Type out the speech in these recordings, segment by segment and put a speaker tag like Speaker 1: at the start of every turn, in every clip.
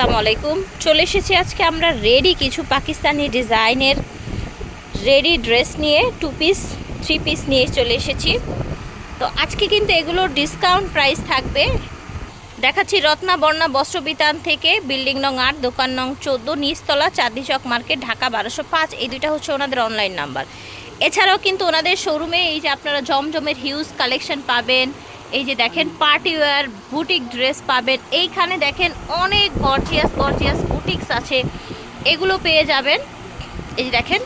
Speaker 1: আসসালামু আলাইকুম। চলে এসেছি আজকে আমরা রেডি কিছু পাকিস্তানি ডিজাইনের রেডি ড্রেস নিয়ে টু পিস থ্রি পিস নিয়ে চলে এসেছি। তো আজকে কিন্তু এগুলোর ডিসকাউন্ট প্রাইস থাকবে। দেখাচ্ছি রত্না বর্ণা বস্ত্রবিতান থেকে, বিল্ডিং নং আট, দোকান নং চোদ্দ, নিচতলা, চাঁদনি চক মার্কেট, ঢাকা বারোশো পাঁচ। এই দুইটা হচ্ছে ওনাদের অনলাইন নাম্বার এছাড়াও কিন্তু ওনাদের শোরুমে এই যে আপনারা জমজমের হিউজ কালেকশন পাবেন। এই যে দেখেন পার্টি ওয়্যার বুটিক ড্রেস পাবেন। এইখানে দেখেন অনেক গর্জিয়াস গর্জিয়াস বুটিক্স আছে। এগুলো পেয়ে যাবেন। এই যে দেখেন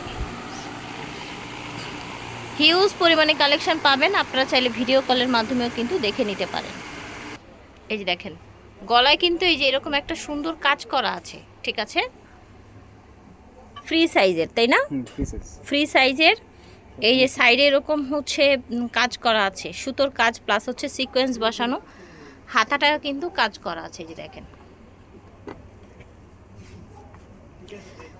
Speaker 1: হিউজ পরিমাণে কালেকশন পাবেন। আপনারা চাইলে ভিডিও কলের মাধ্যমেও কিন্তু দেখে নিতে পারেন। এই যে দেখেন গলায় কিন্তু এই যে এরকম একটা সুন্দর কাজ করা আছে ঠিক আছে? ফ্রি সাইজের তাই না?
Speaker 2: ফ্রি
Speaker 1: সাইজের এই যে সাইডে এরকম হচ্ছে কাজ করা আছে। সুতোর কাজ প্লাস হচ্ছে সিকোয়েন্স বসানো। হাতাটাও কিন্তু কাজ করা আছে যে দেখেন।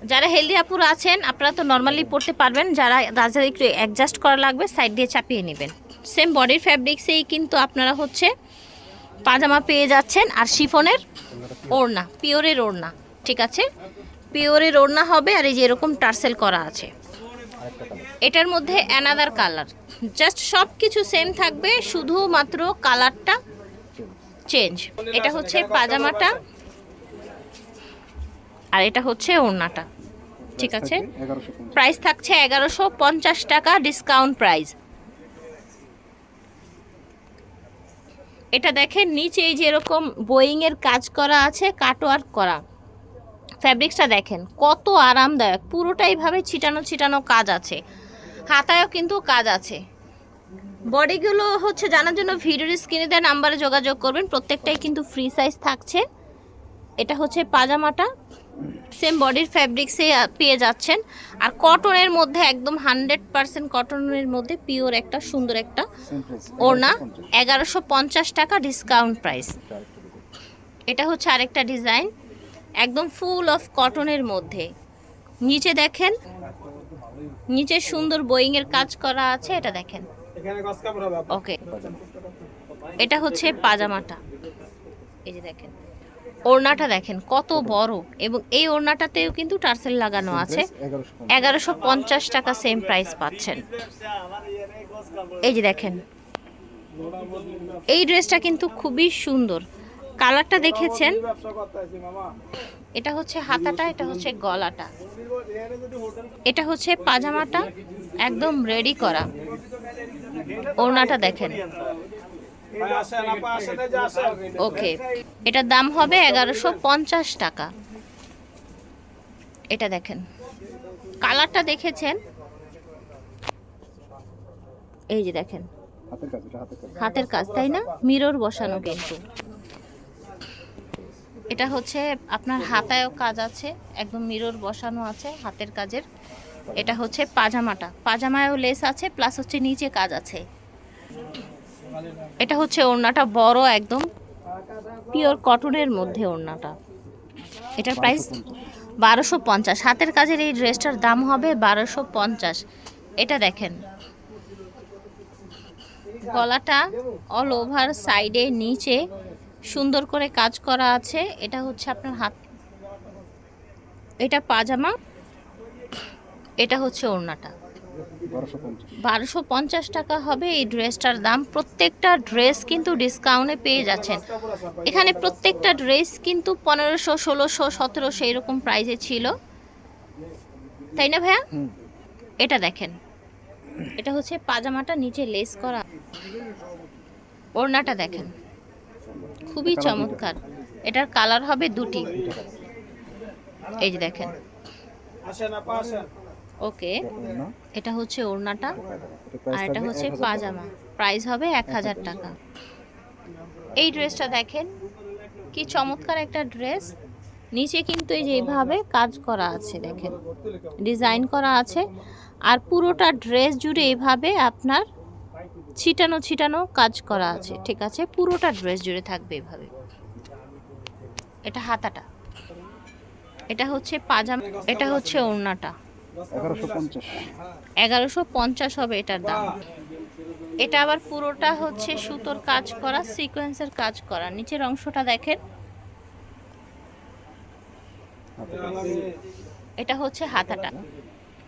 Speaker 1: যারা হেলদি আপুর আছেন, আপনারা তো নর্মালি পড়তে পারবেন। যারা রাজা একটু অ্যাডজাস্ট করা লাগবে সাইড দিয়ে চাপিয়ে নেবেন। সেম বডির ফ্যাব্রিক্সেই কিন্তু আপনারা হচ্ছে পাজামা পেয়ে যাচ্ছেন, আর শিফনের ওড়না, পিওরের ওড়না, ঠিক আছে? পিওরের ওড়না হবে, আর এই যে এরকম টার্সেল করা আছে। এটার মধ্যে অ্যানাদার কালার জাস্ট সব কিছু সেম থাকবে শুধুমাত্র কালারটা চেঞ্জ এটা হচ্ছে পাজামাটা আর এটা হচ্ছে ওড়নাটা। ঠিক আছে? প্রাইস থাকছে এগারোশো পঞ্চাশ টাকা ডিসকাউন্ট প্রাইস এটা দেখেন নিচে এই যে এরকম বোয়িংয়ের কাজ করা আছে কাটওয়ার্ক করা। ফ্যাব্রিক্সটা দেখেন কত আরামদায়ক। পুরোটাই ভাবে ছিটানো ছিটানো কাজ আছে। হাতায়ও কিন্তু কাজ আছে। বডিগুলো হচ্ছে জানার জন্য ভিডিওর স্ক্রিনে দেওয়া নাম্বারে যোগাযোগ করবেন। প্রত্যেকটাই কিন্তু ফ্রি সাইজ থাকছে। এটা হচ্ছে পাজামাটা। সেম বডির ফ্যাব্রিক্সে পেয়ে যাচ্ছেন। আর কটনের মধ্যে একদম হান্ড্রেড পার্সেন্ট কটনের মধ্যে পিওর একটা সুন্দর একটা ওড়না। এগারোশো পঞ্চাশ টাকা ডিসকাউন্ট প্রাইস এটা হচ্ছে আরেকটা ডিজাইন একদম ফুল অফ কটনের মধ্যে। নিচে দেখেন নিচে সুন্দর বোয়িংয়ের কাজ করা আছে এটা দেখেন। ওকে। এটা হচ্ছে পাজামাটা। এই যে দেখেন। ওড়নাটা দেখেন কত বড়। এবং এই ওড়নাটাতেও কিন্তু টার্সেল লাগানো আছে।
Speaker 2: এগারোশো
Speaker 1: এগারোশো পঞ্চাশ টাকা সেম প্রাইস পাচ্ছেন। এই যে দেখেন। এই ড্রেসটা কিন্তু খুবই সুন্দর। কালারটা দেখেছেন? এটা হচ্ছে হাতাটা এটা হচ্ছে গলাটা। এটা হচ্ছে পাজামাটা একদম রেডি করা। ওড়নাটা দেখেন। ওকে এটার দাম হবে এগারোশো পঞ্চাশ টাকা। এটা দেখেন। কালারটা দেখেছেন? এই যে দেখেন।
Speaker 2: হাতের কাজ
Speaker 1: তাই না? মিরর বসানো কিন্তু। এটা হচ্ছে আপনার হাতায়ও কাজ আছে, একদম মিরর বসানো আছে হাতের কাজের। এটা হচ্ছে পাজামাটা। পাজামায়ও লেস আছে প্লাস হচ্ছে নিচে কাজ আছে। এটা হচ্ছে ওড়নাটা বড় একদম পিওর কটনের মধ্যে ওড়নাটা। এটার প্রাইস বারোশো পঞ্চাশ। হাতের কাজের এই ড্রেসটার দাম হবে বারোশো পঞ্চাশ। এটা দেখেন। গলাটা অল ওভার সাইডে নিচে সুন্দর করে কাজ করা আছে। এটা হচ্ছে আপনার হাত এটা পাজামা এটা হচ্ছে ওড়নাটা।
Speaker 2: বারোশো পঞ্চাশ
Speaker 1: টাকা হবে এই ড্রেসটার দাম। প্রত্যেকটা ড্রেস কিন্তু ডিসকাউন্টে পেয়ে যাচ্ছেন। এখানে প্রত্যেকটা ড্রেস কিন্তু পনেরোশো ষোলোশো সতেরোশো এরকম প্রাইসে ছিল। তাই না ভাইয়া? এটা দেখেন। এটা হচ্ছে পাজামাটা নিচে লেস করা। ওড়নাটা দেখেন। খুবই চমৎকার। এটার কালার হবে দুটি। এই যে দেখেন। ওকে। এটা হচ্ছে ওড়নাটা। আর এটা হচ্ছে পাজামা। প্রাইস হবে এক হাজার টাকা। এই ড্রেসটা দেখেন। কি চমৎকার একটা ড্রেস। নিচে কিন্তু এই যে এইভাবে কাজ করা আছে দেখেন। ডিজাইন করা আছে। আর পুরোটা ড্রেস জুড়ে এইভাবে আপনার ছিটানো ছিটানো কাজ করা আছে, ঠিক আছে? পুরোটা ড্রেস জুড়ে থাকবে এভাবে। এটা হাতাটা। এটা হচ্ছে পাজামা, এটা হচ্ছে ওড়নাটা।
Speaker 2: এগারোশো পঞ্চাশ
Speaker 1: হবে এটার দাম। এটা আবার পুরোটা হচ্ছে সুতোর কাজ করা সিকোয়েন্সের কাজ করা। নিচের অংশটা দেখেন। এটা হচ্ছে হাতাটা।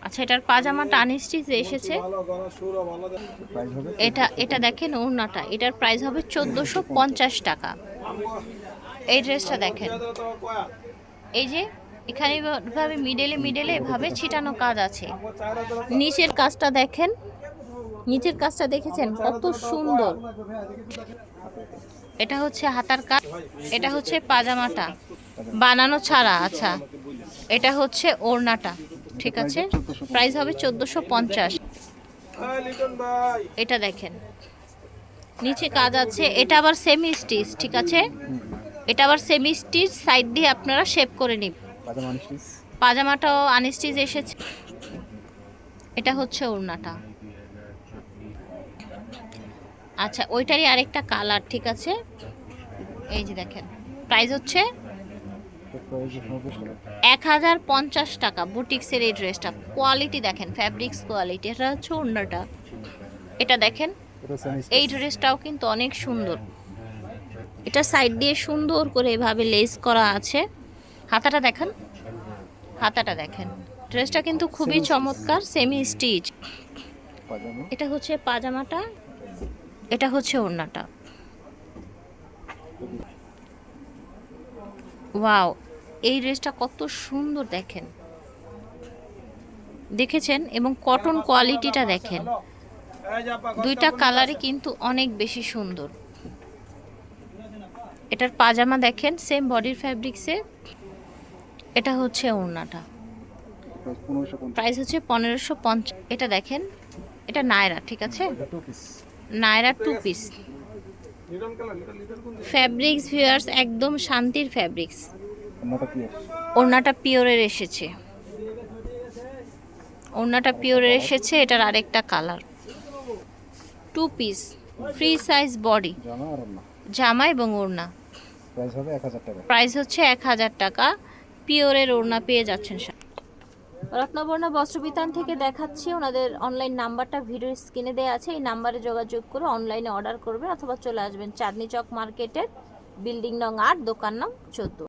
Speaker 1: আচ্ছা এটার পাজামাটা আনস্টিচ এসেছে, এটা এটা দেখেন ওড়নাটা, এটার প্রাইস হবে চোদ্দোশো পঞ্চাশ টাকা। এই ড্রেসটা দেখেন। এই যে, এখানে ভাবে মিডেলে মিডেলে এভাবে ছিটানো কাজ আছে। নিচের কাজটা দেখেন, নিচের কাজটা দেখেছেন? কত সুন্দর। এটা হচ্ছে হাতার কাজ, এটা হচ্ছে পাজামাটা। বানানো ছাড়া আচ্ছা। এটা হচ্ছে ওড়নাটা। ঠিক আছে? প্রাইস হবে চোদ্দোশো পঞ্চাশ। এটা দেখেন। নিচে কাজ আছে এটা আবার সেমি স্টিচ ঠিক আছে? এটা আবার সেমি স্টিচ সাইড দিয়ে আপনারা শেপ করে নিন। পাজামাটাও আনস্টিচ এসেছে। এটা হচ্ছে ওড়নাটা। আচ্ছা ওইটারই আরেকটা কালার ঠিক আছে? এই যে দেখেন। প্রাইস হচ্ছে এক হাজার পঞ্চাশ টাকা বুটিক্সের এই ড্রেসটা। কোয়ালিটি দেখেন ফ্যাব্রিক্স কোয়ালিটি এটা হচ্ছে ওড়নাটা। এটা দেখেন এই ড্রেসটাও কিন্তু অনেক সুন্দর। এটা সাইড দিয়ে সুন্দর করে এভাবে লেস করা আছে। হাতাটা দেখেন হাতাটা দেখেন। ড্রেসটা কিন্তু খুবই চমৎকার সেমি স্টিচ এটা হচ্ছে পাজামাটা এটা হচ্ছে ওড়নাটা। ওয়াও, এই ড্রেসটা কত সুন্দর দেখেন। দেখেছেন? এবং কটন কোয়ালিটিটা দেখেন। দুইটা কালারই কিন্তু অনেক বেশি সুন্দর। এটার পাজামা দেখেন সেম বডির ফ্যাব্রিক্সে এটা হচ্ছে ওড়নাটা।
Speaker 2: প্রাইস
Speaker 1: হচ্ছে পনেরোশো এটা দেখেন, এটা নায়রা, ঠিক আছে? Naira two piece fabrics viewers একদম শান্তির ফ্যাব্রিক্স ওড়নাটা পিওরের এসেছে। ওড়নাটা পিওরের এসেছে এটার আরেকটা colour two piece free size body জামা এবং ওড়না।
Speaker 2: প্রাইস হবে এক হাজার টাকা।
Speaker 1: প্রাইস হচ্ছে এক হাজার টাকা। পিওরের ওড়না পেয়ে যাচ্ছেন সা- রত্নবর্ণা বস্ত্রবিতান থেকে দেখাচ্ছি, ওনাদের অনলাইন নাম্বারটা ভিডিও স্ক্রিনে দেওয়া আছে, এই নাম্বারে যোগাযোগ করে অনলাইনে অর্ডার করবেন অথবা চলে আসবেন চাঁদনি চক মার্কেটের বিল্ডিং নং আট, দোকান নং চোদ্দ।